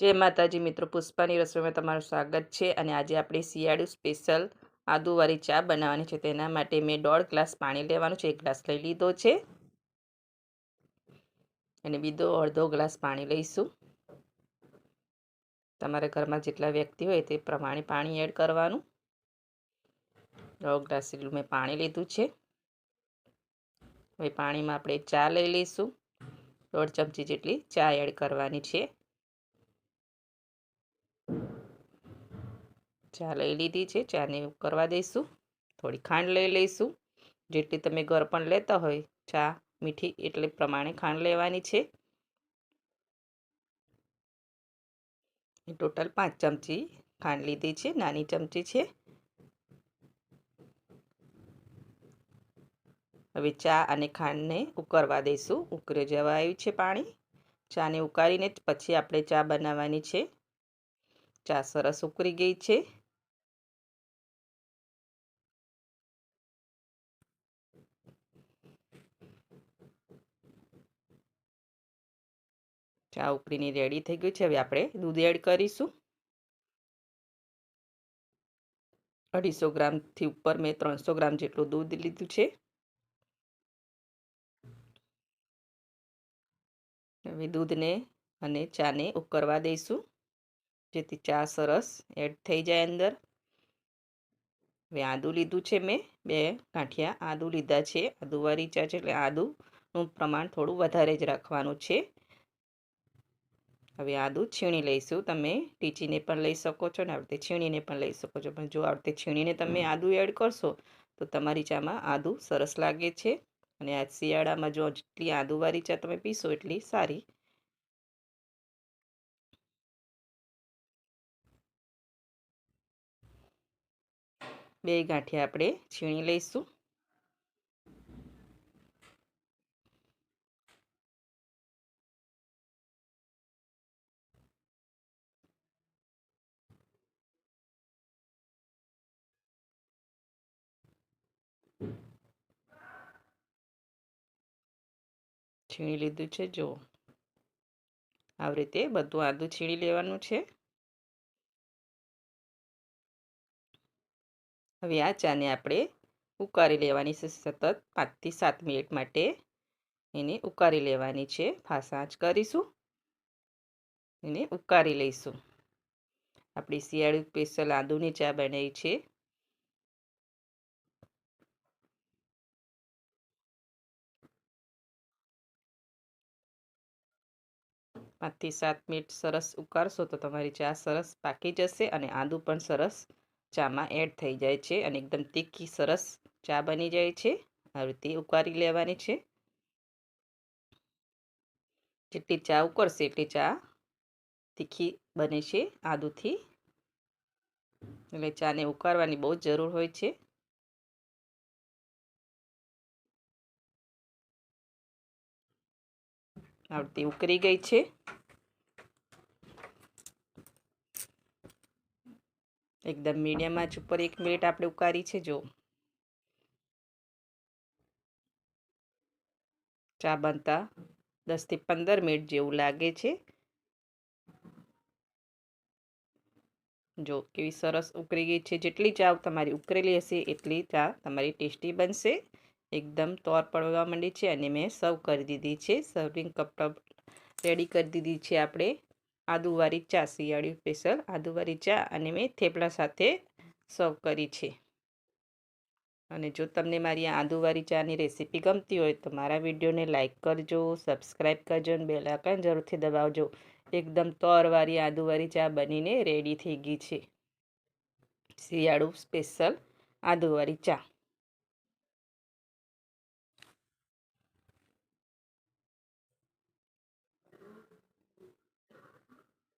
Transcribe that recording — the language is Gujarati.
જય માતાજી મિત્રો, પુષ્પાની રસોઈમાં તમારું સ્વાગત છે અને આજે આપણે શિયાળુ સ્પેશિયલ આદુવાળી ચા બનાવવાની છે. તેના માટે મેં દોઢ ગ્લાસ પાણી લેવાનું છે, એક ગ્લાસ લઈ લીધો છે. અને બીજો અડધો ગ્લાસ પાણી લઈશું. તમારા ઘરમાં જેટલા વ્યક્તિ હોય તે પ્રમાણે પાણી એડ કરવાનું. દોઢ ગ્લાસ જેટલું મેં પાણી લીધું છે. હવે પાણીમાં આપણે ચા લઈ લઈશું. દોઢ ચમચી જેટલી ચા એડ કરવાની છે. ચા લઈ લીધી છે. ચાને કરવા દઈશું. થોડી ખાંડ લઈ લઈશું. જેટલી તમે ઘર પણ લેતા હોય ચા, મીઠી એટલે પ્રમાણે ખાંડ લેવાની છે. ટોટલ પાંચ ચમચી ખાંડ લીધી છે. નાની ચમચી છે. હવે ચા અને ખાંડને ઉકળવા દઈશું. ઉકળી જવા આવ્યું છે પાણી. ચાને ઉકાળીને પછી આપણે ચા બનાવવાની છે. ચા સરસ ઉકળી ગઈ છે. ચા ઉકળીની રેડી થઈ ગયું છે. હવે આપણે દૂધ એડ કરીશું. અઢીસો ગ્રામથી ઉપર મેં ત્રણસો ગ્રામ જેટલું દૂધ લીધું છે. હવે દૂધને અને ચાને ઉકળવા દઈશું. જેથી ચા સરસ એડ થઈ જાય અંદર. હવે આદું લીધું છે મેં. બે ગાંઠિયા આદું લીધા છે. આદુવાળી ચા છે એટલે આદુનું પ્રમાણ થોડું વધારે જ રાખવાનું છે. હવે આદું છીણી લઈશું. તમે ટીચીને પણ લઈ શકો છો ને આ છીણીને પણ લઈ શકો છો. પણ જો આ છીણીને તમે આદું એડ કરશો તો તમારી ચામાં આદું સરસ લાગે છે. અને આ શિયાળામાં જો જેટલી આદુવાળી ચા તમે પીશો એટલી સારી. બે ગાંઠિયા આપણે છીણી લઈશું. છીણી લીધું છે. જો આવી રીતે બધું આદું છીણી લેવાનું છે. હવે આ ચાને આપણે ઉકાળી લેવાની છે સતત પાંચથી સાત મિનિટ માટે. એને ઉકાળી લેવાની છે. ફાસાંચ કરીશું. એને ઉકાળી લઈશું. આપણી શિયાળુ સ્પેશિયલ આદુની ચા બનાવી છે. પાંચથી સાત મિનિટ સરસ ઉકાળશો તો તમારી ચા સરસ પાકી જશે અને આદું પણ સરસ ચામાં એડ થઈ જાય છે અને એકદમ તીખી સરસ ચા બની જાય છે. આવી રીતે ઉકાળી લેવાની છે. જેટલી ચા ઉકળશે એટલી ચા તીખી બને છે આદુથી. એટલે ચાને ઉકાળવાની બહુ જરૂર હોય છે. આવતી ઉકળી ગઈ છે. એકદમ મીડિયમ આંચ ઉપર એક મિનિટ આપણે ઉકાળી છે, જો. ચા બનતા દસથી પંદર મિનિટ જેવું લાગે છે. જો, કેવી સરસ ઉકળી ગઈ છે. જેટલી ચા તમારી ઉકળેલી હશે, એટલી ચા તમારી ટેસ્ટી બનશે. એકદમ તોર પડવા માંડી છે અને મેં સર્વ કરી દીધી છે. સર્વિંગ કપ રેડી કરી દીધી છે આપણે. આદુવાળી ચા શિયાળી સ્પેશિયલ આદુવાળી ચા અને મેં થેપલા સાથે સર્વ કરી છે. અને જો તમને મારી આ આદુવાળી ચાની રેસીપી ગમતી હોય તો મારા વિડીયોને લાઇક કરજો, સબસ્ક્રાઈબ કરજો અને બેલ જરૂરથી દબાવજો. એકદમ તોરવાળી આદુવાળી ચા બનીને રેડી થઈ ગઈ છે. શિયાળુ સ્પેશિયલ આદુવાળી ચા.